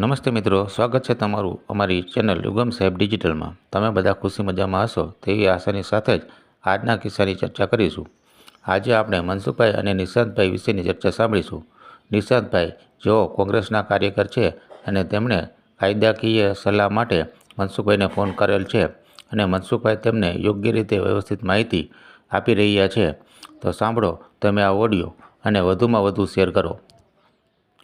નમસ્તે મિત્રો, સ્વાગત છે તમારું અમારી ચેનલ યુગમ સાહેબ ડિજિટલમાં. તમે બધા ખુશી મજામાં હશો તેવી આશાની સાથે જ આજના કિસ્સાની ચર્ચા કરીશું. આજે આપણે મનસુખભાઈ અને નિશાંતભાઈ વિશેની ચર્ચા સાંભળીશું. નિશાંતભાઈ, જેઓ કોંગ્રેસના કાર્યકર છે અને તેમણે કાયદાકીય સલાહ માટે મનસુખભાઈને ફોન કરેલ છે અને મનસુખભાઈ તેમને યોગ્ય રીતે વ્યવસ્થિત માહિતી આપી રહ્યા છે, તો સાંભળો, તમે આ ઓડિયો અને વધુમાં વધુ શેર કરો.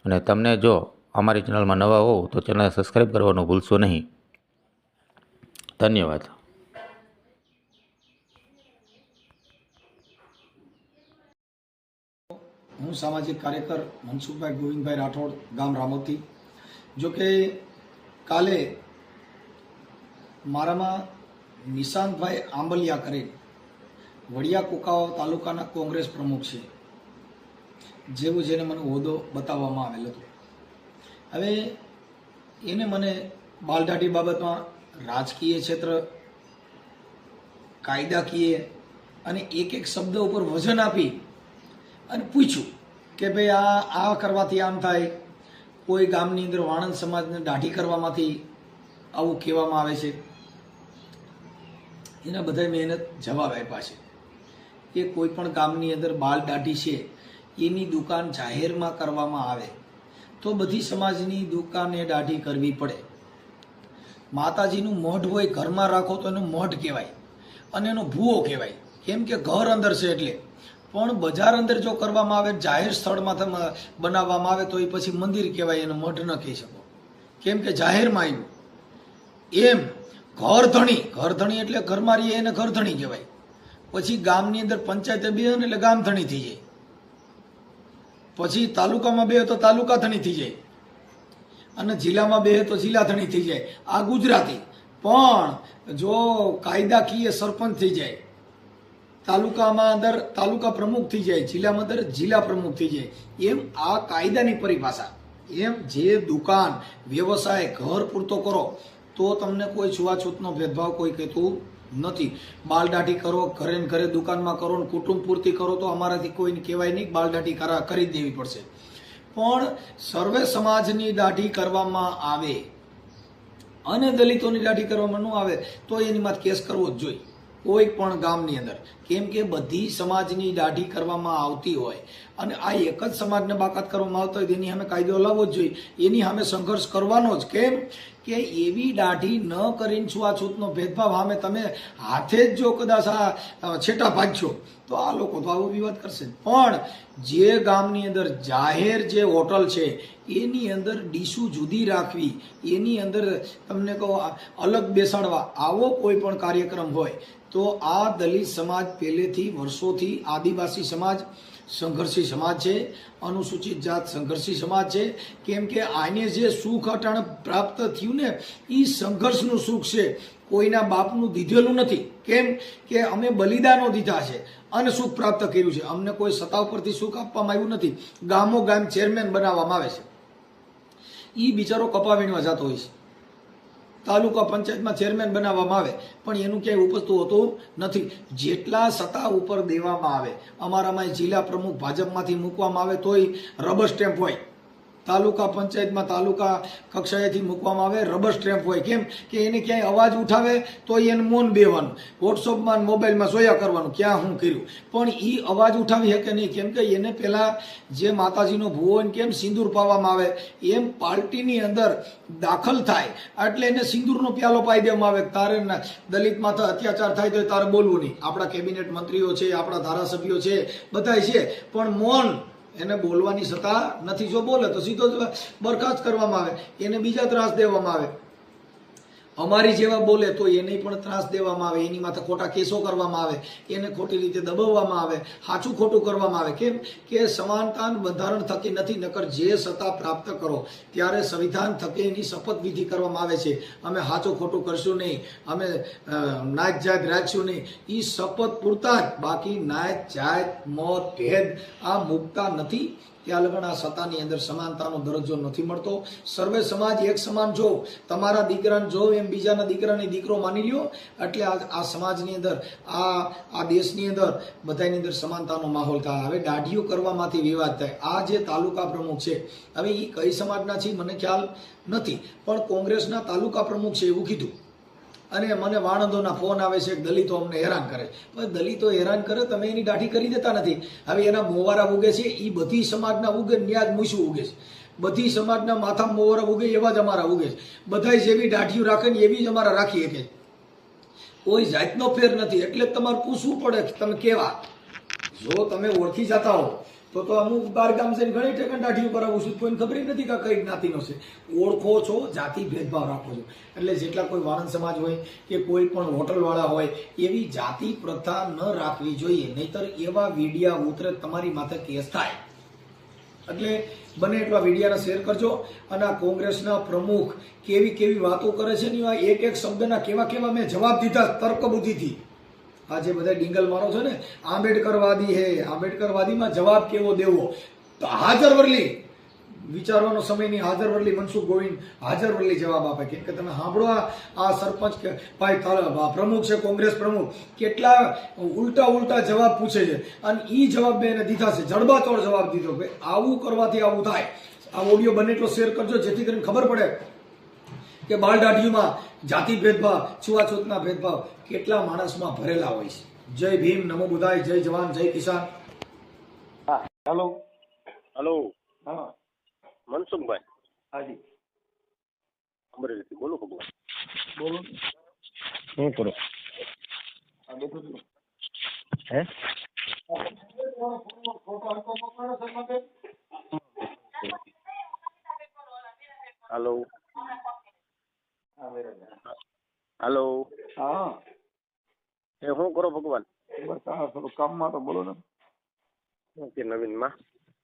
અને તમને જો અમારી ચેનલમાં નવા હોવ તો ચેનલને સબસ્ક્રાઈબ કરવાનું ભૂલશો નહીં. ધન્યવાદ. હું સામાજિક કાર્યકર મનસુખભાઈ ગોવિંદભાઈ રાઠોડ, ગામ રામોતી જો કે કાલે મારામાં નિશાંતભાઈ આંબલિયા કરે વડિયા કુકાવા તાલુકાના કોંગ્રેસ પ્રમુખ છે. જેવું જેને મને હોદ્દો બતાવવામાં આવેલ હતો. હવે એને મને બાલદાઢી બાબતમાં રાજકીય ક્ષેત્ર, કાયદાકીય અને એક એક શબ્દ ઉપર વજન આપી અને પૂછ્યું કે ભાઈ આ આ કરવાથી આમ થાય, કોઈ ગામની અંદર વાણંદ સમાજને દાઢી કરવામાંથી આવું કહેવામાં આવે છે. એના બધા મહેનત જવાબ આપ્યા છે કે કોઈ પણ ગામની અંદર બાલ દાઢી છે, એની દુકાન જાહેરમાં કરવામાં આવે તો બધી સમાજની દુકાને દાઢી કરવી પડે. માતાજીનું મઢ હોય, ઘરમાં રાખો તો એનું મઢ કહેવાય અને એનો ભૂવો કહેવાય. કેમ કે ઘર અંદર છે એટલે. પણ બજાર અંદર જો કરવામાં આવે, જાહેર સ્થળમાં બનાવવામાં આવે, તો એ પછી મંદિર કહેવાય, એનો મઢ ન કહી શકો. કેમ કે જાહેરમાં આવ્યું. એમ ઘર ધણી ઘર ધણી એટલે ઘરમાં રહીએ એને ઘર ધણી કહેવાય. પછી ગામની અંદર પંચાયત બે એટલે ગામ ધણી થઈ જાય. પછી તાલુકામાં બે તો તાલુકા થણી થઈ જાય. અને જિલ્લામાં બે તો જિલ્લા થણી થઈ જાય. આ ગુજરાતી. પણ જો કાયદાકીય સરપંચ થઈ જાય, તાલુકામાં અંદર તાલુકા પ્રમુખ થઈ જાય, જિલ્લામાં અંદર જિલ્લા પ્રમુખ થઈ જાય, એમ આ કાયદાની પરિભાષા. એમ જે દુકાન, વ્યવસાય, ઘર પૂરતો કરો, તો તમને કોઈ છૂવાછૂતનો ભેદભાવ, કોઈ કહેતું નથી. બાલદાઢી કરો, ઘરે ને ઘરે દુકાનમાં કરો ને કુટુંબ પૂર્તિ કરો તો અમારાથી કોઈને કહેવાય નહીં બાલદાઢી કરા, કરી દેવી પડશે. પણ સર્વે સમાજની દાઢી કરવામાં આવે અને દલિતોની દાઢી કરવામાં ન આવે તો એની માથે કેસ કરવો જ જોઈએ. કોઈ પણ ગામની અંદર. કેમ કે બધી સમાજની દાઢી કરવામાં આવતી હોય અને આ એક જ સમાજને બાકાત કરવામાં આવતો હોય તેની સામે કાયદો લાવવો જ જોઈએ. એની સામે સંઘર્ષ કરવાનો જ. કેમ? કે એવી દાઢી ન કરીને છૂઆછૂતનો ભેદભાવ. સામે તમે હાથે જ જો કદાચ આ છેટા ભાગશો, તો આ લોકો તો આવો વિવાદ કરશે. પણ જે ગામની અંદર જાહેર જે હોટલ છે, એની અંદર ડીશું જુદી રાખવી, એની અંદર તમને કહો અલગ બેસાડવા, આવો કોઈ પણ કાર્યક્રમ હોય, તો આ દલિત સમાજ પહેલેથી, વર્ષોથી આદિવાસી સમાજ સંઘર્ષી સમાજ છે, અનુસૂચિત જાત સંઘર્ષી સમાજ છે. કેમ કે આને જે સુખ અટાણ પ્રાપ્ત થયું ને એ સંઘર્ષનું સુખ છે. કોઈના બાપનું દીધેલું નથી. કેમ કે અમે બલિદાનો દીધા છે અને સુખ પ્રાપ્ત કર્યું છે. અમને કોઈ સત્તા ઉપરથી સુખ આપવામાં આવ્યું નથી. ગામો ગામ ચેરમેન બનાવવામાં આવે છે. એ બિચારો કપા વીણવા જતો હોય છે. તાલુકા પંચાયતમાં ચેરમેન બનાવવામાં આવે. પણ એનું ક્યાંય ઉપજતું હોતું નથી. જેટલા સત્તા ઉપર દેવામાં આવે અમારામાં જિલ્લા પ્રમુખ ભાજપમાંથી મૂકવામાં આવે તોય રબર સ્ટેમ્પ હોય. તાલુકા પંચાયતમાં તાલુકા કક્ષાએથી મૂકવામાં આવે રબર સ્ટેમ્પ હોય. કેમ કે એને ક્યાંય અવાજ ઉઠાવે તો એને મૌન બેવાનું વોટ્સઅપમાં મોબાઈલમાં સોયા કરવાનું, ક્યાં હું કર્યું? પણ એ અવાજ ઉઠાવી શકે નહીં. કેમ કે એને પહેલાં જે માતાજીનો ભૂવો કેમ સિંદૂર પાવામાં આવે, એમ પાર્ટીની અંદર દાખલ થાય. એટલે એને સિંદૂરનો પ્યાલો પાઈ દેવામાં આવે તારે દલિતમાં દલિત માથે અત્યાચાર થાય તો તારે બોલવું નહીં. આપણા કેબિનેટ મંત્રીઓ છે, આપણા ધારાસભ્યો છે, બધાય છે. પણ મૌન એને બોલવાની સત્તા નથી. જો બોલે તો સીધો બરખાસ્ત કરવામાં આવે. એને બીજા ત્રાસ દેવામાં આવે. અમારી જેવા બોલે તો એને પણ ત્રાસ દેવામાં આવે, એની માથે ખોટા કેસો કરવામાં આવે, એને ખોટી રીતે દબાવવામાં આવે સાચું ખોટું કરવામાં આવે. કેમ કે સમાનતા બંધારણ થકી નથી, નકર જે સત્તા પ્રાપ્ત કરો, ત્યારે સંવિધાન થકી એની શપથ વિધિ કરવામાં આવે છે. અમે સાચું ખોટું કરશું નહીં, અમે નાત જાત રાખશું નહીં. એ શપથ પૂરતા જ, બાકી નાત જાત, મોત, ભેદ આ મૂકતા નથી. ત્યાં લગન આ સત્તાની અંદર સમાનતાનો દરજ્જો નથી મળતો. સર્વે સમાજ એક સમાન જો, તમારા દીકરાને જો એમ બીજાના દીકરાને દીકરો માની લ્યો, એટલે આ સમાજની અંદર, આ આ દેશની અંદર બધાની અંદર સમાનતાનો માહોલ થાય. હવે દાઢીઓ કરવામાંથી વિવાદ થાય. આ જે તાલુકા પ્રમુખ છે, હવે એ કઈ સમાજના છે મને ખ્યાલ નથી, પણ કોંગ્રેસના તાલુકા પ્રમુખ છે એવું કીધું. અને મને વાણંદોના ફોન આવે છે દલિતો અમને હેરાન કરે. પણ દલિતો હેરાન કરે તમે એની દાઢી કરી દેતા નથી. હવે એના મોવારા ઉગે છે એ બધી સમાજના ઉગે ન્યાજ મૂછું ઉગે છે. બધી સમાજના માથા મોવારા ઉગે એવા જ અમારા ઉગે છે. બધાય જેવી દાઢીઓ રાખે ને એવી જ અમારા રાખી શકે. કોઈ જાતનો ફેર નથી. એટલે તમારે પૂછવું પડે તમે કેવા? જો તમે ઓળખી જતા હો. તો તો અમુક બાર ગામ છે ઘણી ઠેકાણ ઉપર આવું છું. કોઈને ખબર નથી કે કઈ જ્ઞાતિનો છે. ઓળખો છો, જાતિ ભેદભાવ રાખો છો. એટલે જેટલા કોઈ વાણંદ સમાજ હોય કે કોઈ પણ હોટલવાળા હોય, એવી જાતિ પ્રથા ન રાખવી જોઈએ. નહીતર એવા વીડિયા ઉતરે તમારી માથે કેસ થાય. એટલે બને એટલા વીડિયાને શેર કરજો. અને આ કોંગ્રેસના પ્રમુખ કેવી કેવી વાતો કરે છે ને એક એક શબ્દના કેવા કેવા મેં જવાબ દીધા તર્ક બુદ્ધિથી આ જે બધા ડિંગલ મારો છે ને, આંબેડકરવાદી હે, આંબેડકરવાદીમાં જવાબ કેવો દેવો? તો હાજર વરલી, વિચારવાનો સમય નહીં, હાજર વરલી મનસુખ ગોવિંદ હાજર વરલી જવાબ આપે. કેમ કે તમે સાંભળો આ સરપંચ કે, ભાઈ પ્રમુખ છે, કોંગ્રેસ પ્રમુખ, કેટલા ઉલટા ઉલટા જવાબ પૂછે છે. અને એ જવાબ મેં એને દીધા છે. જડબાતોડ જવાબ દીધો કે આવું કરવાથી આવું થાય. આ ઓડિયો બને એટલો શેર કરજો, જેથી કરીને ખબર પડે કે બાળદાઢીમાં જાતિ ભેદભાવ છૂઆછૂતના ભેદભાવ કેટલા માણસમાં ભરેલા હોય છે. જય ભીમ નમો બુધાય જય જવાન જય કિસાન. હા હેલો. હલો. હા. મનસુખભાઈ. હાજી. અમરેલીથી બોલો ભગવાન બોલો. શું કરો? હા બેઠો છું. હે? હલો. હલો. હા. એ શું કરો ભગવાન? બસ આ થોડું કામમાં તો બોલો ને. ઓકે નવીનમાં?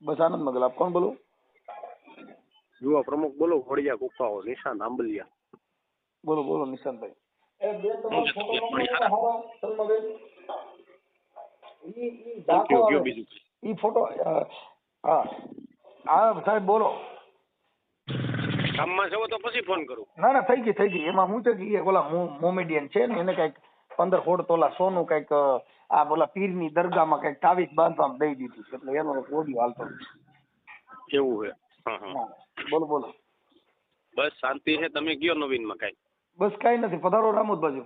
બસ આનંદ મગલ આપ કોણ બોલો? યુવા પ્રમુખ બોલો વડિયા ગુફાઓ નિશાન આંબલિયા. બોલો બોલો કયો ઈ ફોટો હા. હા સાહેબ બોલો. કામમાં છો તો પછી ફોન કરું. ના ના થઈ ગઈ થઈ ગઈ. એમાં હું છે કે ઓલા મોમેડિયન છે ને એને કંઈક પંદર સોળ તોલા સોનું કંઈક આ ઓલા પીરની દરગાહમાં કંઈક તાવીજ બાંધવામાં દઈ દીધું એટલે એનો ઓડિયો હાલતો એવું છે? બોલો બોલો. બસ શાંતિ છે. તમે કયો નવીનમાં કઈ? બસ કઈ નથી. પધારો રામોદ બાજુ.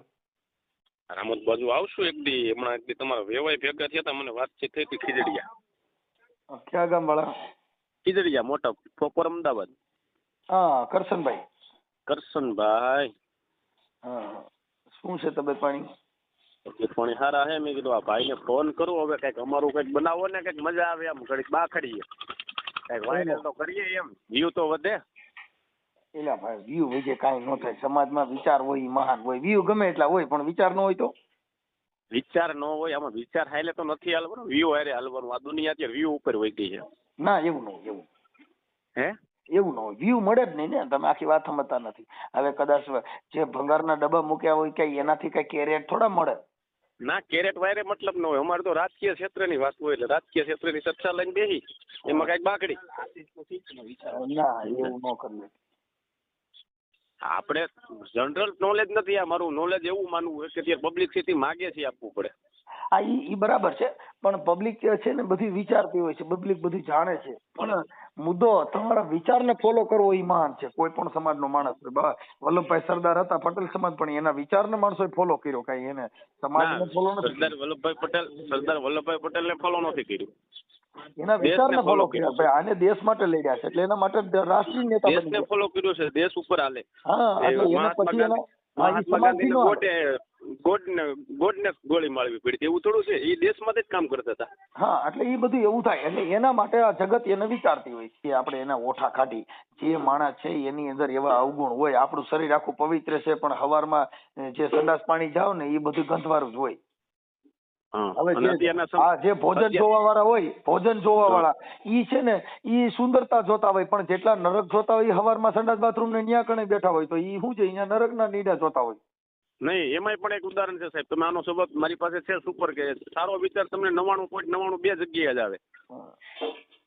રામોદ બાજુ આવશું એક દી હમણાં એક દી તમારા વેવાય ભેગા થયા હતા મને વાતચીત થઈ હતી ખીજડીયા. ક્યાં ગામ વાળા ખીજડીયા મોટા પ્રોપર અમદાવાદ. હા કરશનભાઈ. કરશનભાઈ. હા શું છે તબિયત પાણી? તબિયત પાણી સારા છે? મેં કીધું આ ભાઈને ફોન કરું. હવે કંઈક અમારું કંઈક બનાવો ને કંઈક મજા આવે એમ ઘડીક બાખડીએ કંઈક વાયરલ તો કરીએ એમ. વ્યૂ તો વધે. એલા ભાઈ વ્યૂ વિજે કાંઈ ન થાય. સમાજમાં વિચાર હોય મહાન હોય. વ્યૂ ગમે એટલા હોય પણ વિચાર ન હોય તો? વિચાર ન હોય આમાં વિચાર હાલે તો નથી હાલવાનું. વ્યૂ હારે હાલવાનું. આ દુનિયા અત્યારે વ્યૂ ઉપર વહી ગઈ છે. ના એવું ન હોય એવું. હે? એવું ન હોય. વ્યૂ મળે જ નહીં ને. તમે આખી વાત સમજતા નથી. હવે કદાચ જે ભંગારના ડબ્બા મૂક્યા હોય કે એનાથી કઈ કેરેટ થોડા મળે. ના કેરેટ વાયરે મતલબ ન હોય. અમારે તો રાજકીય ક્ષેત્રની વાત હોય એટલે રાજકીય ક્ષેત્રની ચર્ચા લઈને બેસી એમાં કંઈક બાકડી. ના એવું ન કરવું આપણે જનરલ નોલેજ નથી. આ મારું નોલેજ એવું માનવું છે કે અત્યારે પબ્લિસિટી માગે છે આપવું પડે. હા ઈ બરાબર છે પણ પબ્લિક છે ને બધી વિચારતી હોય છે પબ્લિક બધું જાણે છે. પણ મુદ્દો તમારા વિચારને ફોલો કરવો એ મહાન છે. કોઈ પણ સમાજનો માણસ હોય. વલ્લભભાઈ સરદાર હતા પટેલ સમાજ પણ એના વિચારને માણસોએ ફોલો કર્યો કઈ. એને સમાજને ફોલો નથી સરદાર વલ્લભભાઈ પટેલ સરદાર વલ્લભભાઈ પટેલને ફોલો નથી કર્યું. એના વિચારને ફોલો કર્યા. ભાઈ આને દેશ માટે લડ્યા છે. એટલે એના માટે રાષ્ટ્રીય નેતા દેશને ફોલો કર્યો છે. દેશ ઉપર હાલે. હા એટલે એના પછી એના ગોટે ગોડને ગોડને ગોળી મારવી પડી એવું થોડું છે એ દેશમાં જ કામ કરતા હતા. હા એટલે એ બધું એવું થાય. એટલે એના માટે આ જગત એને વિચારતી હોય કે આપણે એના ઓઠા કાઢી જે માણસ છે એની અંદર એવા અવગુણ હોય આપણું શરીર આખું પવિત્ર છે પણ હવારમાં જે સંડાસ પાણી જાવ ને એ બધું ગંધવારું જ હોય. હવે જે ભોજન જોવા વાળા હોય ભોજન જોવા વાળા ઈ છે ને ઈ સુંદરતા જોતા હોય પણ જેટલા નરક જોતા હોય હવારમાં સંડાસ બાથરૂમ ને ન્યા કણે બેઠા હોય તો ઈ શું છે અહીંયા નરકના નીડા જોતા હોય. નહીં એમાંય પણ એક ઉદાહરણ છે સાહેબ. તમે આનો સોબત મારી પાસે છે સુપર કે સારો વિચાર તમને નવાણું પોઈન્ટ નવાણું બે જગ્યાએ જ આવે.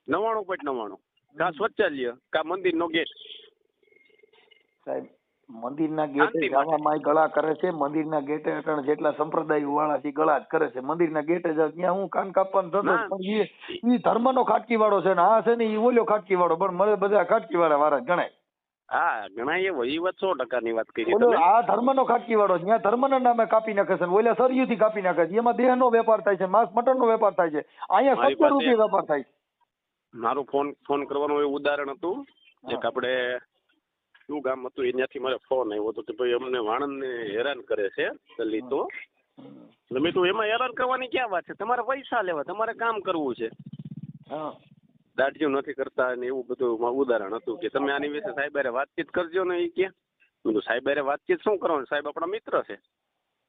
નવાણું પોઈન્ટ નવાણું કા શૌચાલય કા મંદિર નો ગેટ. સાહેબ મંદિરના ગેટે. જવામાં ગળા કરે છે મંદિરના ગેટે અટણ જેટલા સંપ્રદાય વાળા છે ગળા જ કરે છે. મંદિરના ગેટે જ ત્યાં હું કાન કાપવાનો થતો પણ એ એ ધર્મનો ખાટકી વાળો છે ને આ છે ને એ ઓલ્યો ખાટકી વાળો પણ મને બધા ખાટકી વાળા વાળા ગણાય. હા ઘણા એ વાત સો ટકાની વાત કરી તમે. આ ધર્મનો ખાટકી વાળો ત્યાં ધર્મ ના નામે કાપી નાખે છે ઓલા સરયુ થી કાપી નાખે છે. એમાં દેહનો વેપાર થાય છે માંસ મટનનો વેપાર થાય છે. અહીંયા સત્તર રૂપિયા વેપાર થાય છે. મારું ફોન ફોન કરવાનું એવું ઉદાહરણ હતું. એક આપણે શું ગામ હતું? એનાથી મારે ફોન આવ્યો હતો કે ભાઈ અમને વાણંદને હેરાન કરે છે દલિતો એટલે મેં તો એમાં હેરાન કરવાની ક્યાં વાત છે? તમારે પૈસા લેવા તમારે કામ કરવું છે. દાઢીઓ નથી કરતા ને એવું બધું ઉદાહરણ હતું કે તમે આની વિશે સાહેબ વાતચીત કરજો ને એ કે. સાહેબ વાતચીત શું કરવાનું? સાહેબ આપણા મિત્ર છે.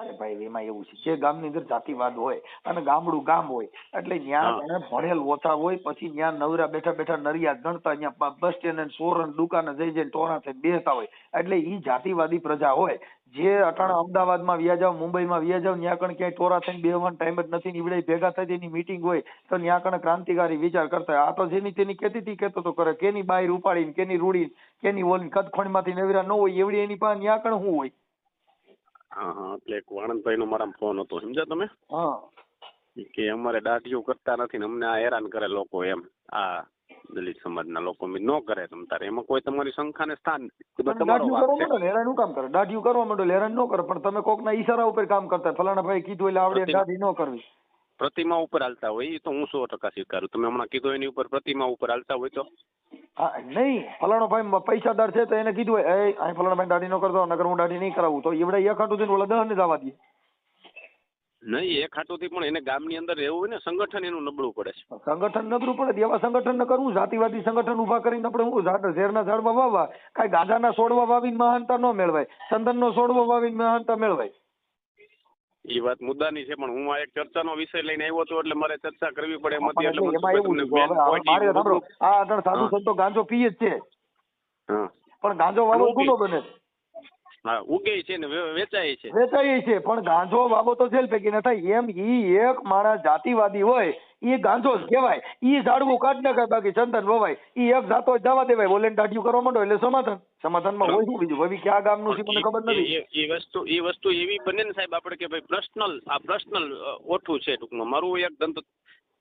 અરે ભાઈ એમાં એવું છે. જે ગામની અંદર જાતિવાદ હોય અને ગામડું ગામ હોય એટલે ત્યાં ભણેલ ઓછા હોય પછી ત્યાં નવરા બેઠા બેઠા નરિયા ગણતા ત્યાં બસ સ્ટેન્ડ સોરન દુકાને જઈ જઈને ટોણા થઈને બેસતા હોય એટલે ઈ જાતિવાદી પ્રજા હોય. જે અટાણા અમદાવાદમાં વ્યા જાવ મુંબઈમાં વ્યા જાવ ત્યાં કણ ક્યાંય ટોરા થઈને બેવાનો ટાઈમ જ નથી નીવડે ભેગા થઈ તેની મીટિંગ હોય તો ત્યાં કણ ક્રાંતિકારી વિચાર કરતા હોય. આ તો જેની તેની કેતી તી કેતો તો કરે કેની બાયર ઉપાડીને કેની રૂડીને કેની ઓલી કદખોણમાંથી નવીરા ન હોય એવડી એની પાસે ત્યાં કણ શું હોય? હા હા એટલે એક વાણંદભાઈનો મારા ફોન હતો સમજ્યા તમે? હા. કે અમારે દાઢીઓ કરતા નથી ને અમને આ હેરાન કરે લોકો એમ આ દલિત સમાજના લોકો મેં ન કરે તમ તારે. એમાં કોઈ તમારી સંખ્યાને સ્થાન દાઢીઓ કરવા માંડો હેરાનનું કામ કરે? દાઢીઓ કરવા માંડો હેરાન ન કરે પણ તમે કોકના ઈશારા ઉપર કામ કરતા ફલાણા ભાઈ કીધું એટલે આવડે દાઢી ન કરવી. પ્રતિમા ઉપર હાલતા હોય એ તો હું સો ટકા સ્વીકારું. તમે હમણાં કીધું એની ઉપર પ્રતિમા ઉપર હાલતા હોય તો? હા નહીં ફલાણો ભાઈ પૈસાદાર છે તો એને કીધું હોય એ અહીં ફલાણો ભાઈ દાઢી નો કરતો નગર હું દાઢી નહીં કરાવું. તો એવડે એક હાટું થઈને ઓલા દહ ને જવા દે. નહીં એક હાટુથી પણ એને ગામની અંદર રહેવું હોય ને સંગઠન એનું નબળું પડે છે. સંગઠન નબળું પડે એવા સંગઠન ને કરવું જાતિવાદી સંગઠન ઊભા કરીને આપણે હું ઝાડ ઝેરના ઝાડવા વાવવા. કાંઈ ગાંધાના છોડવા વાવીને મહાનતા ન મેળવાય ચંદનનો છોડવા વાવીને મહાનતા મેળવાય. એ વાત મુદ્દાની છે પણ હું આ એક ચર્ચાનો વિષય લઈને આવ્યો હતો એટલે મારે ચર્ચા કરવી પડે એટલે એટલે એમાં એવું મારે સાંભળો આ આગળ સાધુ સંતો ગાંજો પીએ જ છે. પણ ગાંજો અને ગુનો બને? હા ઉગે છે ને વેચાય છે. વેચાય છે પણ ગાંજો વાવો તો જેલ પૈકી ન થાય. એમ ઈ એક માણસ જાતિવાદી હોય ઈ ગાંધો જ કહેવાય. એ ઝાડવું કાઢ નાખાય બાકી ચંદન વવાય. એ એક જાતો જવા દેવાય. બોલે દાઢિયું કરવા માંડો એટલે સમાધાન. સમાધાનમાં હોય શું બીજું? ભાઈ ક્યાં ગામનું છે મને ખબર નથી. એ- એ- એ વસ્તુ એ વસ્તુ એવી બને ને સાહેબ આપણે કે ભાઈ પર્સનલ આ પર્સનલ ઓઠું છે ટૂંકમાં. મારું એક ધંધો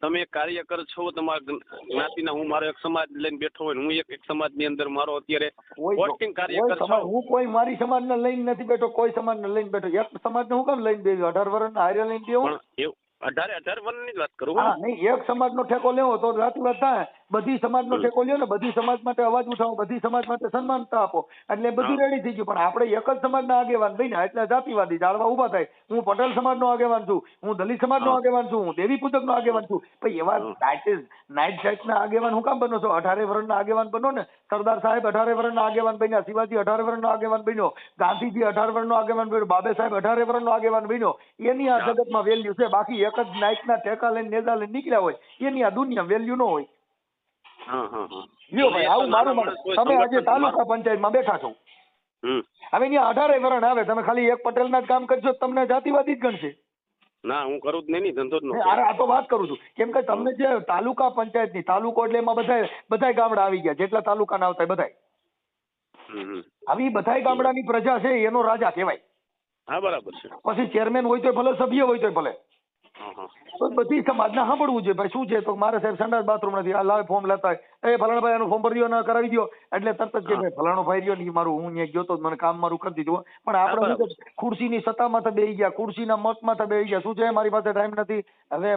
તમે એક કાર્યકર છો તમારા જ્ઞ- જ્ઞાતિના હું મારો એક સમાજ લઈને બેઠો હોય હું એક એક સમાજની અંદર મારો અત્યારે કોઈ વોટિંગ કાર્યકર સમાજ છું. હું કોઈ મારી સમાજને લઈને નથી બેઠો કોઈ સમાજને લઈને બેઠો. એક સમાજને હું કેમ લઈને બેઠો અઢાર વર્ષના હારે લઈને એવું અઢારે અઢાર વર્ષની જ વાત કરું હા. નહીં એક સમાજનો ઠેકો લેવો તો જાતિવાદ થાય બધી સમાજનો નો ઠેકો લ્યો ને બધી સમાજ માટે અવાજ ઉઠાવો બધી સમાજ માટે સન્માનતા આપો. એટલે બધું રેડી થઈ ગયું પણ આપણે એક જ સમાજના આગેવાન બન્યા એટલે જાતિવાદી જાળવા ઊભા થાય. હું પટેલ સમાજનો આગેવાન છું હું દલિત સમાજનો. આગેવાન છું હું દેવી પૂજકનો આગેવાન છું. ભાઈ એવા. નાઇટ જાતના આગેવાન હું કામ બનો છો? અઢારે વર્ષના આગેવાન બનો ને? સરદાર સાહેબ અઢારે વર્ષના આગેવાન બન્યા શિવાજી અઢારે વર્ષનો આગેવાન બન્યો ગાંધીજી અઢાર વર્ષનો આગેવાન બન્યો બાબે સાહેબ અઢારે વર્ષનો આગેવાન બન્યો. એની આ. જગતમાં વેલ્યુ છે. બાકી એક જ નાઇટના ટેકા લઈને નેજા લઈને નીકળ્યા હોય એની આ દુનિયા વેલ્યુ ન હોય. લ્યો ભાઈ આવું મારું તમે આજે તાલુકા પંચાયતમાં બેઠા છો. હવે અહીંયા અઢારે વરણ આવે તમે ખાલી એક પટેલના જ કામ કરશો તો તમને જાતિવાદી જ ગણશે. ના હું કરું જ નહીં ની ધંધો જ ન નહીં, અરે આ તો વાત કરું છું. કેમ કે તમને જે તાલુકા પંચાયતની તાલુકો એટલે એમાં બધા બધા ગામડા આવી ગયા જેટલા તાલુકા ના આવતા બધા. આવી બધાય ગામડાની પ્રજા છે એનો રાજા કહેવાય. હા બરાબર છે. પછી ચેરમેન હોય તો ભલે સભ્ય હોય તો ભલે. હા હા તો બધી સમાજને સાંભળવું જોઈએ. ભાઈ શું છે? તો મારે સાહેબ સંડાસ બાથરૂમ નથી. આ લાવે ફોર્મ લેતા એ ફલાણા ભાઈ એનું ફોર્મ ભરી દો ને કરાવી દો એટલે તરત જ કે ભાઈ ફલાણો ભાઈ રહ્યો નહીં મારું. હું ત્યાં ગયો તો મને કામ મારું કરી દીધું પણ આપણે ખુરશીની સત્તામાં તો બેહી ગયા. ખુરશીના મતમાં તો બેહી ગયા. શું છે? મારી પાસે ટાઈમ નથી. હવે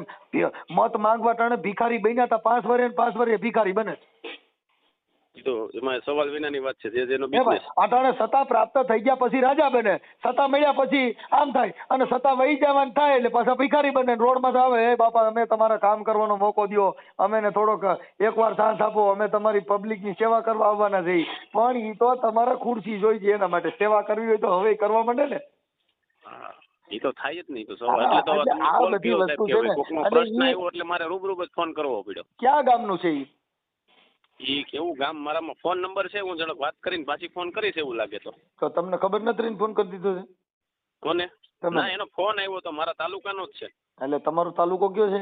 મત માંગવા ટાણે ભિખારી બન્યા હતા પાંચ વર્ષે પાંચ વર્ષે ભિખારી બને. તો એમાં સવાલ વિનાની વાત છે જે જેનો બિઝનેસ અટાણે સત્તા પ્રાપ્ત થઈ ગયા પછી રાજા બને. સત્તા મળ્યા પછી આમ થાય. અને સત્તા વહી જવાનું થાય એટલે પાછા ભિખારી બને રોડમાં આવે હે બાપા અમે તમારા કામ કરવાનો મોકો દ્યો. અમે ને થોડોક એકવાર સાથ આપો. અમે તમારી પબ્લિકની સેવા કરવા આવવાના છીએ પણ ઈ તો તમારે ખુરશી જોઈ છે એના માટે સેવા કરવી હોય તો હવે કરવા માંડે ને. એ તો થાય જ નહીં. તો સવાલ એટલે તો આ બધી વસ્તુ છે ને. એટલે પ્રશ્ન આવ્યો એટલે મારે રૂબરૂ જ ફોન કરવો પડ્યો. ક્યાં ગામનું છે ઈ? ઈ કેવું ગામ મારામાં ફોન નંબર છે હું જરાક વાત કરીને પાછી ફોન કરીશ એવું લાગે તો. તો તમને ખબર નથી રહીને ફોન કરી દીધો છે? કોને? ના એનો ફોન આવ્યો તો મારા તાલુકાનો જ છે. એટલે તમારો તાલુકો કયો છે?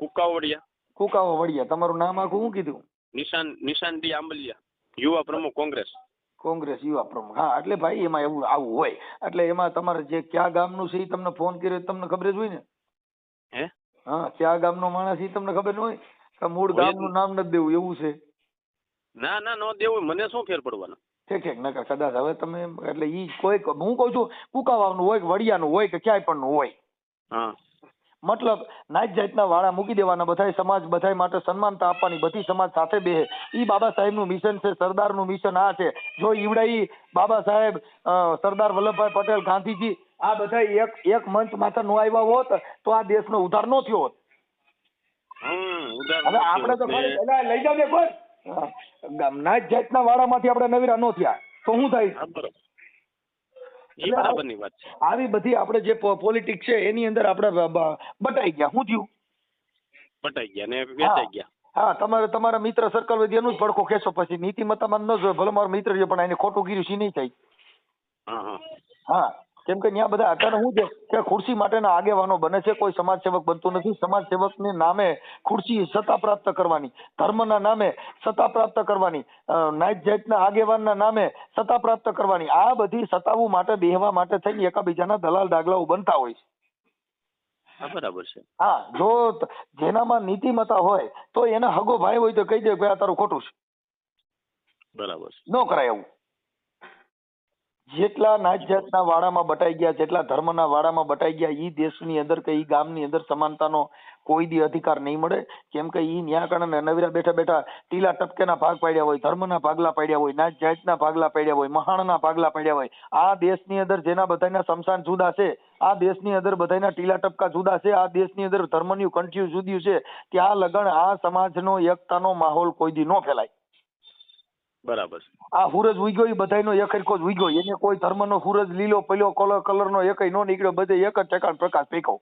કુકાવડિયા. કુકાવડિયા. તમારું નામ આખું શું કીધું? નિશાન નિશાન ડી આંબલિયા યુવા પ્રમુખ કોંગ્રેસ. કોંગ્રેસ યુવા પ્રમુખ. હા એટલે ભાઈ એમાં એવું આવું હોય. એટલે એમાં તમારે જે કયા ગામનું છે એ તમને ફોન કર્યો તમને ખબર જ હોય ને? હે? હા કયા ગામનો માણસ એ તમને ખબર ન હોય? મૂળ ગામનું નામ નથી દેવું એવું છે? ના ના નો દેવું મને શું ફેર પડવાનો? ઠીક ઠીક. નકર કદાચ હવે તમે એટલે ઈ કોઈ હું કહું છું કુકાવાનું હોય કે વડિયાનું હોય કે ક્યાંય પણ નું હોય. હા. મતલબ નાત જાતના વાળા મૂકી દેવાના બધાય સમાજ બધાય માટે સન્માનતા આપવાની બધી સમાજ સાથે બેહે ઈ બાબા સાહેબનું મિશન છે સરદારનું મિશન આ છે. જો ઈવડાઈ બાબા સાહેબ સરદાર વલ્લભભાઈ પટેલ ગાંધીજી આ બધા એક એક મંચ માથે નો આવ્યા હોત તો આ દેશનો ઉધાર નો થયો હોત. હવે આપણે તો લઈ જાવ ને નાત જાતના વાળામાંથી આપણે નવીરા નો થયા તો શું થાય? એ બરાબરની વાત છે. આવી બધી આપણે જે પોલિટિક્સ છે એની અંદર આપણે બટાઈ ગયા. શું થયું? બટાઈ ગયા ને વેચાઈ ગયા. હા તમારે તમારા મિત્ર સર્કલ વધી એનું જ ભડકો ખેંચો પછી. નીતિમત્તામાં ન જોયે ભલે મારો મિત્ર છે પણ એને ખોટું કર્યું છે નહીં થાય. હા હા. હા. કેમ કે ત્યાં બધા અત્યારે શું છે કે ખુરશી માટેના આગેવાનો બને છે કોઈ સમાજ સેવક બનતું નથી. સમાજ સેવકને નામે ખુરશી સત્તા પ્રાપ્ત કરવાની ધર્મના નામે સત્તા પ્રાપ્ત કરવાની નાઇટ જાતના આગેવાનના નામે સત્તા પ્રાપ્ત કરવાની. આ બધી સત્તાઓ માટે બેહવા માટે થઈને એકાબીજાના દલાલ ડાગલાઓ બનતા હોય છે. હા બરાબર છે. હા જો જેનામાં નીતિમતા હોય તો એના હગો ભાઈ હોય તો કહી દે કે આ તારું ખોટું છે. બરાબર ન કરાય એવું જેટલા નાત જાતના વાડામાં બટાઈ ગયા, જેટલા ધર્મના વાડામાં બટાઈ ગયા, ઈ દેશની અંદર કે ઈ ગામની અંદર સમાનતાનો કોઈ દી અધિકાર નહીં મળે. કેમ કે ઈ ન્યા કારણે નવીરા બેઠા બેઠા ટીલા ટપકેના ભાગ પાડ્યા હોય, ધર્મના ભાગલા પાડ્યા હોય નાત જાતના ભાગલા પાડ્યા હોય મહાણના ભાગલા પાડ્યા હોય. આ દેશની અંદર જેના બધાના સમસાન જુદા છે, આ દેશની અંદર બધાના ટીલા ટપકા જુદા છે, આ દેશની અંદર ધર્મની કંઠ્યું જુદ્યું છે. ત્યાં લગન આ સમાજનો એકતાનો માહોલ કોઈ દી ન ફેલાય. બરાબર. આ સૂરજ ઉગ્યો એ બધાયનો એક જ ઉગ્યો. એને કોઈ ધર્મનો સૂરજ લીલો પીલો કલર કલરનો એકય નો નીકળ્યો. બધે એક જ ઠેકાણ પ્રકાશ ફેંકો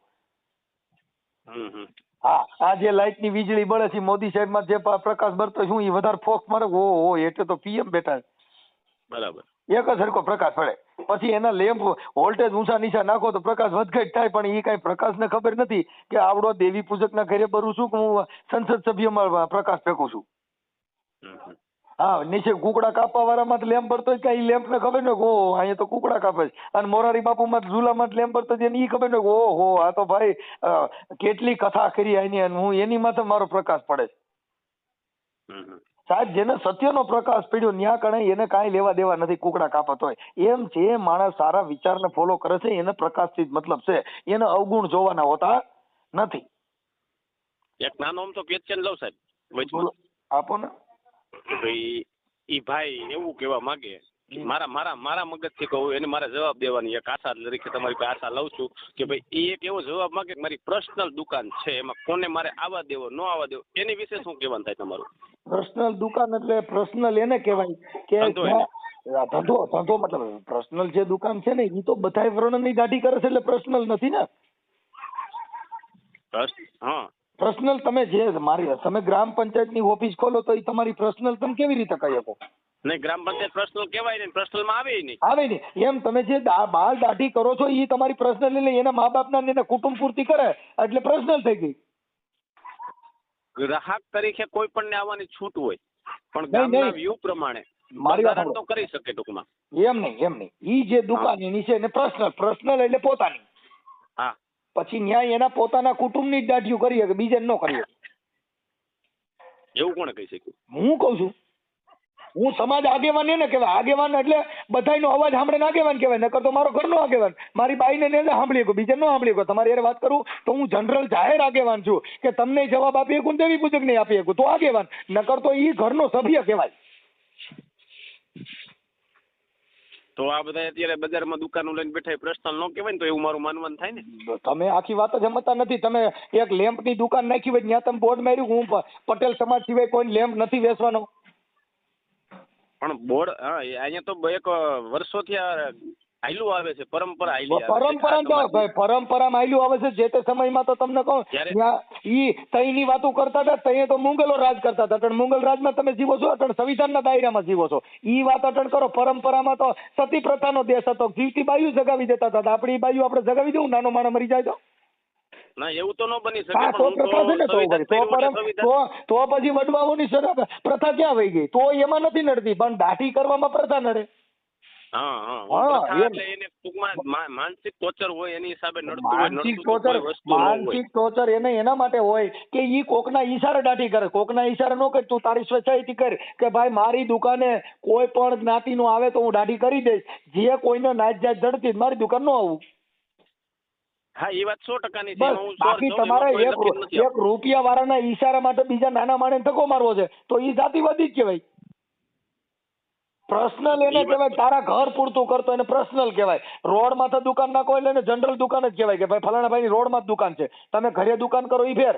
હા આ જે લાઇટની વીજળી બળે છે મોદી સાહેબમાં જે પ્રકાશ બરતો શું એ વધારે ફોક મારે ઓ હો એટલે તો પીએમ બેઠા. બરાબર. એક જ સરખો પ્રકાશ પડે. પછી એના લેમ્પ વોલ્ટેજ ઊંચા નીચા નાખો તો પ્રકાશ વધઘટ થાય પણ એ કઈ પ્રકાશને ખબર નથી કે આવડો દેવી પૂજકના ઘરે ભરું છું કે હું સંસદ સભ્યમાં પ્રકાશ ફેંકું છું. હા નીચે કુકડા કાપવા વાળામાં લેમ્પ ભરતો કઈ લેમ્પ ને ખબર ને ઓ અહીંયા તો કુકડા કાપે છે. અને મોરારી બાપુ માં ઝુલામાં લેમ્પ ભરતો એને ઈ ખબર ને ઓહો આ તો ભાઈ કેટલી કથા કરી એની અને હું એની માથે મારો પ્રકાશ પડે છે. સાહેબ જેને સત્યનો પ્રકાશ પડ્યો ન્યા કણે એને કાંઈ લેવા દેવા નથી કુકડા કાપત હોય. એમ જે માણસ સારા વિચારને ફોલો કરે છે એને પ્રકાશથી જ મતલબ છે એને અવગુણ જોવાના હોતા નથી. એક નાનો આમ તો ક્વેશ્ચન લઉં સાહેબ. બોલો આપો ને. ભાઈ ઈ ભાઈ એવું કહેવા માંગે મારા મારા મારા મગજથી કહું એને મારે જવાબ દેવાની એક આશા તરીકે તમારી પાસે આશા લઉં છું કે ભાઈ એ એક એવો જવાબ માંગે કે મારી પર્સનલ દુકાન છે એમાં કોને મારે આવવા દેવો ન આવવા દેવો એની વિશે શું કહેવાનું થાય તમારું? પર્સનલ દુકાન એટલે પર્સનલ એને કહેવાય કે ધંધો ધંધો મતલબ પર્સનલ જે દુકાન છે ને એ તો બધાય વર્ણનની દાઢી કરે છે એટલે પર્સનલ નથી ને? હા. પર્સનલ તમે જે મારી તમે ગ્રામ પંચાયતની ઓફિસ ખોલો તો એ તમારી પર્સનલ તમે કેવી રીતે કહી શકો? નહીં ગ્રામ પંચાયત પર્સનલ કહેવાય ને પર્સનલમાં આવે નહીં. આવે નહીં. એમ તમે જે બાળ દાઢી કરો છો એ તમારી પર્સનલ એટલે એના મા બાપના ને એના કુટુંબ પૂર્તિ કરે એટલે પર્સનલ થઈ ગઈ. ગ્રાહક તરીકે કોઈ પણ ને આવવાની છૂટ હોય પણ નહીં, ગામના વ્યૂ પ્રમાણે મારી વાત તો કરી શકે ટૂંકમાં. એમ નહીં એમ નહીં. ઈ જે દુકાન એની છે એને પર્સનલ પર્સનલ એટલે પોતાની. હા. પછી ન્યાય એના પોતાના કુટુંબની જ દાઢીઓ કરી શકે બીજે ન કરી. એવું કોણે કહી શક્યું? હું કહું છું હું સમાજ આગેવાન એને કહેવાય. આગેવાન એટલે બધાનો અવાજ સાંભળે આગેવાન કહેવાય નકર તો મારો ઘરનો આગેવાન. મારી બાઈને ને સાંભળી ગયો બીજા ન સાંભળી શકો તમારી યાર વાત કરું તો હું જનરલ જાહેર આગેવાન છું કે તમને જવાબ આપી શકું ને દેવી પૂજક નહીં આપી શકું. તો આગેવાન નકર તો એ ઘરનો સભ્ય કહેવાય. તો આ બધા અત્યારે બજારમાં દુકાનો લઈને બેઠા એ પર્સનલ ન કહેવાય ને તો એવું મારું માનવાનું થાય ને. તમે આખી વાત જ સમજતા નથી. તમે એક લેમ્પની દુકાન નાખી હોય ત્યાં તમે બોર્ડ માર્યું હું પટેલ સમાજ સિવાય કોઈ લેમ્પ નથી વેચવાનો. પણ બોર્ડ હા અહીંયા તો એક વર્ષોથી આ હાયલું આવે છે પરંપરા આયલી પરંપરા તો ભાઈ પરંપરામાં આયલું આવે છે જે તે સમયમાં તો તમને કહું ઈ તઈની વાતો કરતા હતા તઈએ તો મુગલો રાજ કરતા હતા. અટણ મુગલ રાજમાં તમે જીવો છો અટણ સંવિધાનના દાયરામાં જીવો છો. ઈ વાત અટણ કરો પરંપરામાં તો સતી પ્રથાનો દેશ હતો. જીવતી બાયુ જગાવી દેતા હતા. આપણી બાયુ આપણે જગાવી દઉં નાનો માણસ મરી જાય તો? ના એવું તો ન બની શકે તો પ્રથા છે ને તો પછી તો તો વડવાઓની પ્રથા ક્યાં વહી ગઈ? તો એમાં નથી નડતી. પણ દાઢી કરવામાં પ્રથા નડે. માનસિક ટોર્ચર હોય એની હિસાબે માનસિક ટોર્ચર કોઈ વસ્તુ ન હોય. માનસિક ટોર્ચર એને એના માટે હોય કે ઈ કોકના ઈશારે દાઢી કરે. કોકના ઈશારે નો કર. તું તારી સ્વેચ્છાએથી કર કે ભાઈ મારી દુકાને કોઈ પણ જ્ઞાતિનું આવે તો હું દાઢી કરી દઈશ. જે કોઈને નાચ જાત જડતી મારી દુકાન નો આવું. હા એ વાત સો ટકાની છે. બાકી તમારે એક રૂપિયા વાળાના ઈશારા માટે બીજા નાના માણે ધક્કો મારવો છે. તો એ જાતિવાદી જ કહેવાય. પર્સનલ એને કહેવાય તારા ઘર પૂરતું કરતો એને પર્સનલ કહેવાય. રોડમાં તો દુકાન નાખો એટલે એને જનરલ દુકાન જ કહેવાય કે ભાઈ ફલાણા ભાઈ રોડમાં જ દુકાન છે. તમે ઘરે દુકાન કરો એ ફેર.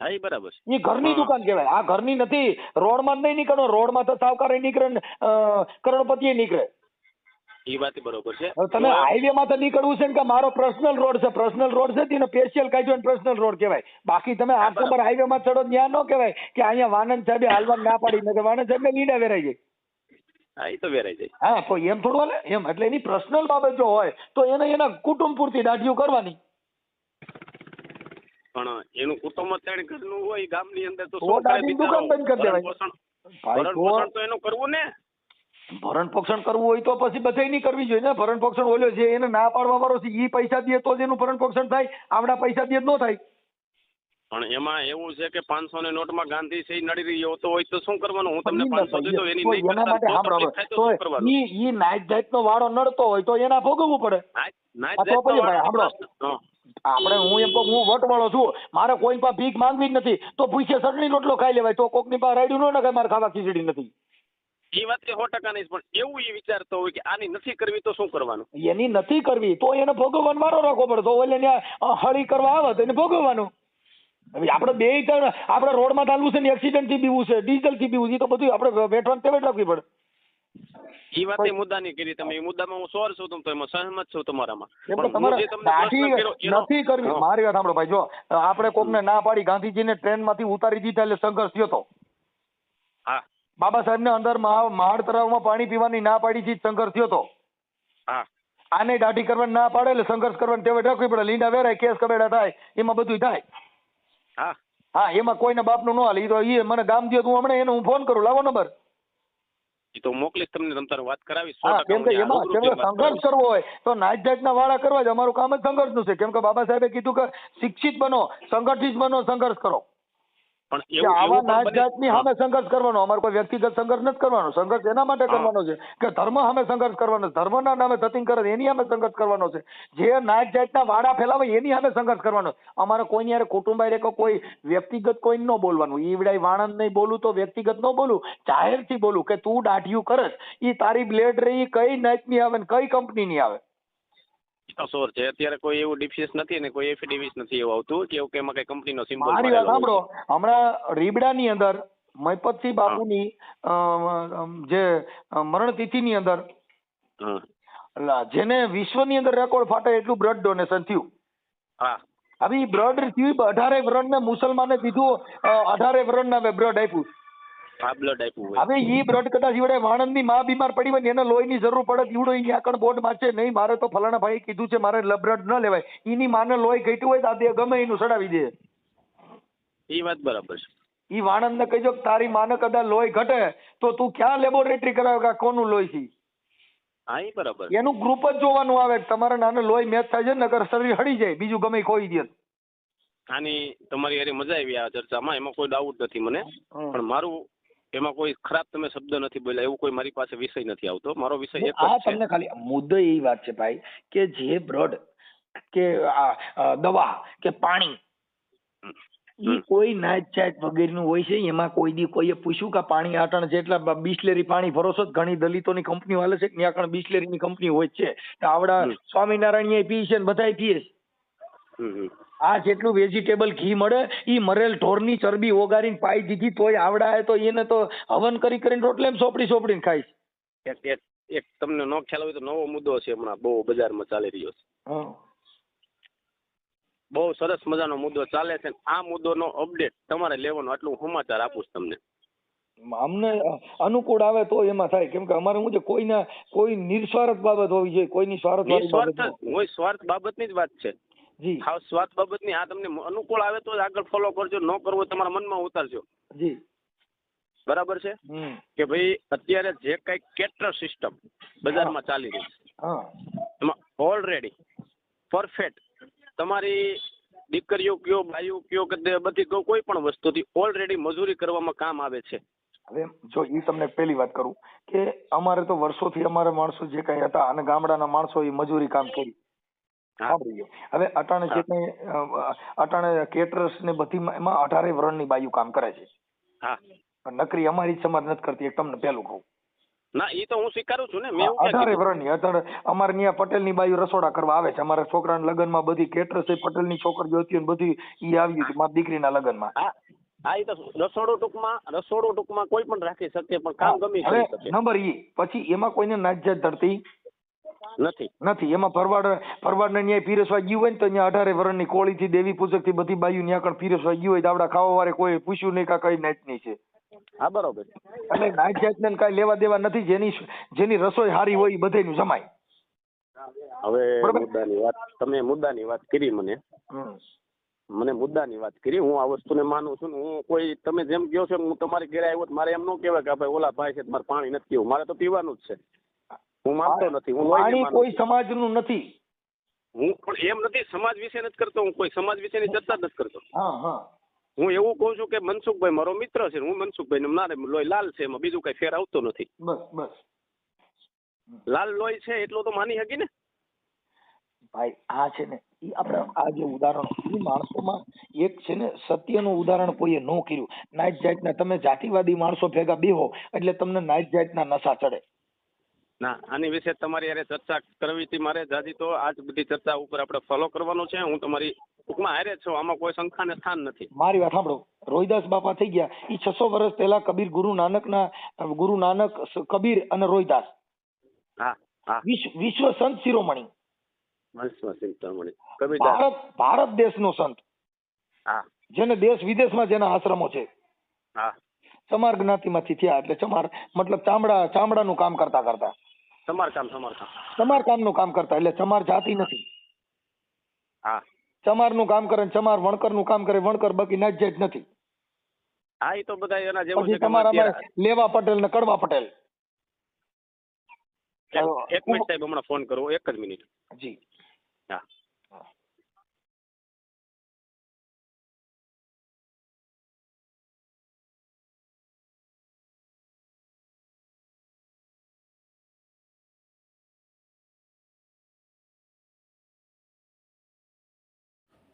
હા એ બરાબર એ ઘરની દુકાન કહેવાય. આ ઘરની નથી રોડમાં જ નહીં નીકળો રોડમાં તો સાવકાર નીકળે ને કરોડપતિ નીકળે. એ વાત બરોબર છે. તમે હાઈવે માં તો નીકળવું છે ને કે મારો પર્સનલ રોડ છે પર્સનલ રોડ છે તેને સ્પેશિયલ કાઢ્યો ને પર્સનલ રોડ કહેવાય. બાકી તમે આઠ. નંબર હાઈવે માં ચડો ત્યાં ન કહેવાય કે અહીંયા વાનંદ સાહેબે હાલવા ના પાડી મેં વાનંદ સાહેબ ને લીડા વેરાઈ જાય હા એ તો વેરાઈ જાય. હા તો એમ થોડું હાલે. એમ એટલે એની પર્સનલ બાબત જો હોય તો એને એના કુટુંબ પૂરતી દાઢીઓ કરવાની. પણ એનું કુટુંબ અત્યારે ઘરનું હોય ગામની અંદર તો શું કરે દુકાન બંધ કરી દેવાય. ભરણ-પોષણ- તો એનું કરવું ને? ભરણ પોષણ કરવું હોય તો પછી બધે નહીં કરવી જોઈએ ને. ભરણ પોષણ ઓલ્યો છે એને ના પાડવા વાળો છે એ પૈસા દે તો જ એનું ભરણ પોષણ થાય. આવડા પૈસા દે જ ન થાય. પણ એમાં એવું છે કે પાંચસો ની નોટમાં ગાંધી છે નડી રહ્યો હોતો હોય તો શું કરવાનું? હું તમને પાંચસો દીધો એની નહીં એના માટે તો ઈ ઈ નાઈટ જાતનો વાળો નડતો હોય તો એના ભોગવવું પડે. ભાઈ સાંભળો. આપણે હું એમ કહું હું વટવાળો છું. મારે કોઈ પાસે ભીખ માંગવી જ નથી. તો પૂછે ચટણી રોટલો ખાઈ લેવાય. તો કોકની પાસે રાડ્યું ન નખાય મારે ખાવા ખીચડી નથી. એ વાત સો ટકા નહીં પણ એવું એ વિચારતો હોય કે આની નથી કરવી તો શું કરવાનું? એની નથી કરવી તો એને ભોગવવાનો વારો રાખવો પડે. તો ઓલે હળી કરવા આવે તો એને ભોગવવાનું. આપણે બે ત્રણ આપણે રોડમાં ચાલવું છે ને એક્સિડન્ટથી બીવું છે ડીઝલથી બીવું છે તો બધું આપણે વેઠવાનું પેમેન્ટ રાખવી પડે. ઈ વાત એ મુદ્દાની કરી તમે. એ મુદ્દામાં હું સોર છું તમ તો એમાં સહમત છું તમારામાં. નથી કરવી. મારી વાત સાંભળો ભાઈ જો આપણે કોકને ના પાડી ગાંધીજીને ટ્રેનમાંથી ઉતારી દીધા એટલે સંઘર્ષ થયો તો. હા. બાબા સાહેબને અંદર મહા- મહાડ તળાવમાં પાણી પીવાની ના પાડી થી સંઘર્ષ થયો તો. હા. આને દાઢી કરવાની ના પાડે એટલે સંઘર્ષ કરવાની ટેવ રાખવી પડે. લીંડા વેરાય કેસ કબેડા થાય એમાં બધું થાય. હા. હા એમાં કોઈના બાપનું ન હાલે. એ તો એ મને ગામ દો તું હમણાં એને હું ફોન કરું. લાવો નંબર. એ તો મોકલીશ તમને તમ તારે વાત કરાવી હા કેમ કે એમાં કેમ કે સંઘર્ષ કરવો હોય તો નાત જાતના વાળા કરવા જ અમારું કામ જ સંઘર્ષનું છે. કેમ કે બાબા સાહેબે કીધું કે શિક્ષિત બનો સંગઠિત બનો સંઘર્ષ કરો. પણ એવું આવા બને- જાતની સામે સંઘર્ષ કરવાનો અમારો કોઈ વ્યક્તિગત સંઘર્ષ નથી કરવાનો. સંઘર્ષ એના માટે કરવાનો છે કે ધર્મ સામે સંઘર્ષ કરવાનો છે. ધર્મના નામે થતી કરે એની સામે સંઘર્ષ કરવાનો છે. જે નાચ જાતના વાડા ફેલાવે એની સામે સંઘર્ષ કરવાનો છે. અમારે કોઈની યારે કુટુંબ કે કોઈ વ્યક્તિગત કોઈ ન બોલવાનું. ઈવડાય વાણંદ નહીં બોલું તો વ્યક્તિગત ન બોલું. જાહેરથી બોલું કે તું દાઢિયું કરસ. એ તારી બ્લેડ રહી કઈ નાચની આવે ને કઈ કંપનીની આવે? સોર છે. અત્યારે કોઈ એવું ડિફિયસ નથી ને કોઈ એફિડેવિટ નથી એવું આવતું કે એવું કે એમાં કઈ કંપનીનો સિમ્બોલ મારી વાત સાંભળો. હમણાં રીબડાની અંદર મયપતસિંહ બાપુની જે તિથિની અંદર જેને વિશ્વની અંદર રેકોર્ડ ફાટે એટલું બ્લડ ડોનેશન થયું. હા. હવે બ્લડ થયું અઢારે વરણને મુસલમાને દીધું અઢારે અઢારે ને બ્લડ આપ્યું. આ બ્લડ આપ્યું હોય. હવે ઈ બ્લડ કદાચ ઈવડે વાણંદની માં બીમાર પડી હોય ને એને લોહીની જરૂર પડે ઈવડો ઈ આકણ બોર્ડમાં નહીં મારે તો ફલાણા ભાઈ કીધું છે મારે બ્લડ ન લેવાય. ઈની માને લોહી ઘટ્યું હોય તો આ દે ગમે એનું સડાવી દે. ઈ વાત બરાબર છે. ઈ વાણંદને કહેજો કે તારી માને કદાચ લોહી ઘટે તો તું ક્યાં લેબોરેટરી કરાવે કે કોનું લોહી છે? હા ઈ બરાબર એનું ગ્રુપ જ જોવાનું આવે તમારે નાને લોહી મેચ થાય છે ને નકર શરીર હળી જાય બીજું ગમે કોઈ દે. આની તમારી હારી મજા આવી આ ચર્ચામાં એમાં કોઈ ડાઉટ નથી મને. પણ મારું એમાં કોઈ ખરાબ તમે શબ્દ નથી બોલ્યા એવું કોઈ મારી પાસે વિષય નથી આવતો. મારો વિષય એક આ તમને ખાલી મુદ્દો એ વાત છે ભાઈ કે જે બ્લડ કે દવા કે પાણી કોઈ નાચ ચાચ વગેરેનું હોય છે? એમાં કોઈ દી કોઈએ પૂછ્યું કે પાણી આટણ જેટલા બિસ્લેરી પાણી ભરોસો જ ઘણી દલિતોની કંપની વાલે છે ત્યાં આગળ બિસ્લેરીની કંપની હોય છે. તો આવડા. સ્વામિનારાયણ પી છે ને બધાય પીએ છે. આ જેટલું વેજીટેબલ ઘી મળે એ મરેલ ઢોરની ચરબી ઓગારીને પાઈ દીધી તોય આવડાય તો એને તો હવન કરી કરીને રોટલેમ સોપડી સોપડીને ખાય છે. એક એક તમને નો ખ્યાલ હોય તો નવો મુદ્દો છે હમણાં બહુ બજારમાં ચાલી રહ્યો છે. બહુ સરસ મજાનો મુદ્દો ચાલે છે આ મુદ્દોનો અપડેટ તમારે લેવાનો આટલું સમાચાર આપું છું તમને. અમને અનુકૂળ આવે તો એમાં થાય કેમ કે અમારે હું છે કોઈના કોઈ નિસ્વાર્થ બાબત હોવી જોઈએ કોઈની સ્વાર્થ નિસ્વાર્થ હોય સ્વાર્થ બાબતની જ વાત છે. જી. ખાસ વાત બાબતની આ તમને અનુકૂળ આવે તો જ આગળ ફોલો કરજો. ન કરવો તમારા મનમાં ઉતારજો. જી. બરાબર છે? કે ભાઈ અત્યારે જે કઈ કેટર સિસ્ટમ બજારમાં ચાલી રહી છે એમાં ઓલરેડી પરફેક્ટ તમારી દીકરીઓ કયો બાઈઓ કયો કે બધી કોઈ પણ વસ્તુથી ઓલરેડી મજૂરી કરવામાં કામ આવે છે. હવે જો એ તમને પેલી વાત કરું કે અમારે તો વર્ષોથી અમારા માણસો જે કઈ હતા અને ગામડાના માણસો એ મજૂરી કામ કરી. હા. હવે અટાણે કઈ અટાણે કેટરર્સ ને બધી એમાં અઢારે વર્ણની બાયુ કામ કરે છે. હા. નકરી અમારી સમાજ નથી કરતી એક તમને પહેલું કહું. ના એ તો હું સ્વીકારું છું ને મેં અઢારે કીધું? વર્ણની અઢારે અમારે ત્યાં પટેલની બાયુ રસોડા કરવા આવે છે. અમારા છોકરાના લગ્નમાં બધી કેટરર્સ પટેલ પટેલની છોકરીઓ હતી બધી ઈ આવી હતી મારી દીકરીના લગ્નમાં. હા એ તો રસોડું ટૂંકમાં રસોડું ટૂંકમાં કોઈ પણ રાખી શકે પણ કામ ગમી શકે. નંબર ઈ પછી એમાં કોઈને નાત જાત ધરતી નથી. નથી. એમાં ફરવાડ ફરવાડ ન્યાય પીરસવા ગયું હોય ને તો ત્યાં અઢારે કોળી કોળીથી દેવી પૂજકથી બધી બાયું ન્યા આગળ પીરસવા ગયું હોય દાવડા ખાવા વાળે કોઈ પૂછ્યું નહીં કા કઈ નાચની છે. હા બરોબર. એટલે નાચ જાતને કાંઈ લેવા દેવા નથી. જેની જેની રસોઈ હારી હોય એ બધાયનું જમાય. હવે. મુદ્દાની વાત તમે મુદ્દાની વાત કરી મને. મને મુદ્દાની વાત કરી. હું આ વસ્તુને માનું છું હું કોઈ તમે જેમ કહો છો હું તમારી ઘરે આવ્યો મારે એમ ન કહેવાય કે ભાઈ ઓલા ભાઈ છે મારે પાણી નથી પીવું. મારે તો પીવાનું જ છે. હું માનતો નથી હું વાણી કોઈ સમાજ સમાજનું નથી. હું પણ એમ નથી સમાજ વિશે નથી કરતો હું કોઈ સમાજ વિશેની ચર્ચા નથી કરતો. હા હા. હું એવું કહું છું કે મનસુખભાઈ મારો મિત્ર છે હું મનસુખભાઈ મારે લોહી લાલ છે એમાં બીજું કઈ ફેર આવતો નથી. બસ બસ. લાલ લોહી છે એટલું તો માની શકી ને? ભાઈ આ છે ને એ આપણે આ જે ઉદાહરણ એ માણસોમાં એક છે ને સત્યનું ઉદાહરણ કોઈએ ન કર્યું. નાઇટ જાતના તમે જાતિવાદી માણસો ભેગા બેહો એટલે તમને નાઇટ જાતના નશા ચડે. ના આની વિશે તમારી યારે ચર્ચા કરવી હતી મારે દાદી તો આજ બધી ચર્ચા ઉપર આપણે ફોલો કરવાનું છે. હું તમારી ટૂંકમાં હારે છું આમાં કોઈ શંખાને સ્થાન નથી. મારી વાત સાંભળો. રોહિદાસ બાપા થઈ ગયા. એ છસો વર્ષ પહેલા કબીર ગુરુ નાનકના ગુરુ નાનક કબીર અને રોહિદાસ. હા હા. વિશ્વ સંત શિરોમણી. ભારત ભારત દેશનો સંત. હા. જેને દેશ વિદેશમાં જેના આશ્રમો છે. હા. ચમાર જ્ઞાતિમાંથી થયા એટલે ચમાર મતલબ ચામડા ચામડાનું કામ કરતા કરતા. સમારકામ સમારકામ ચમાર કામનું કામ કરતા એટલે ચમાર જાતિ નથી. હા. ચમારનું કામ કરે ને ચમાર વણકરનું કામ કરે વણકર બાકી નાચ જ નથી. હા એ તો બધા એના જેવું છે તમારામાં લેવા પટેલ ને કડવા પટેલ. એક- એક મિનિટ સાહેબ હમણાં ફોન કરો એક જ મિનિટ જી. હા.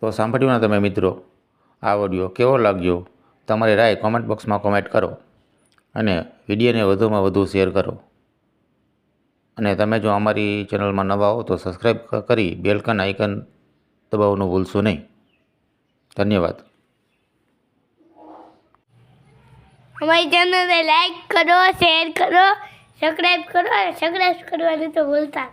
તો સાંભળ્યું ને તમે મિત્રો, આ ઓડિયો કેવો લાગ્યો? તમારી રાય કોમેન્ટ બોક્સમાં કોમેન્ટ કરો અને વિડીયોને વધુમાં વધુ શેર કરો. અને તમે જો અમારી ચેનલમાં નવા હો તો સબસ્ક્રાઈબ કરી બેલકન આઇકન દબાવવાનું ભૂલશો નહીં. ધન્યવાદ. અમારી ચેનલને લાઈક કરો શેર કરો સબસ્ક્રાઈબ કરો અને સબસ્ક્રાઈબ કરવાનું તો ભૂલતા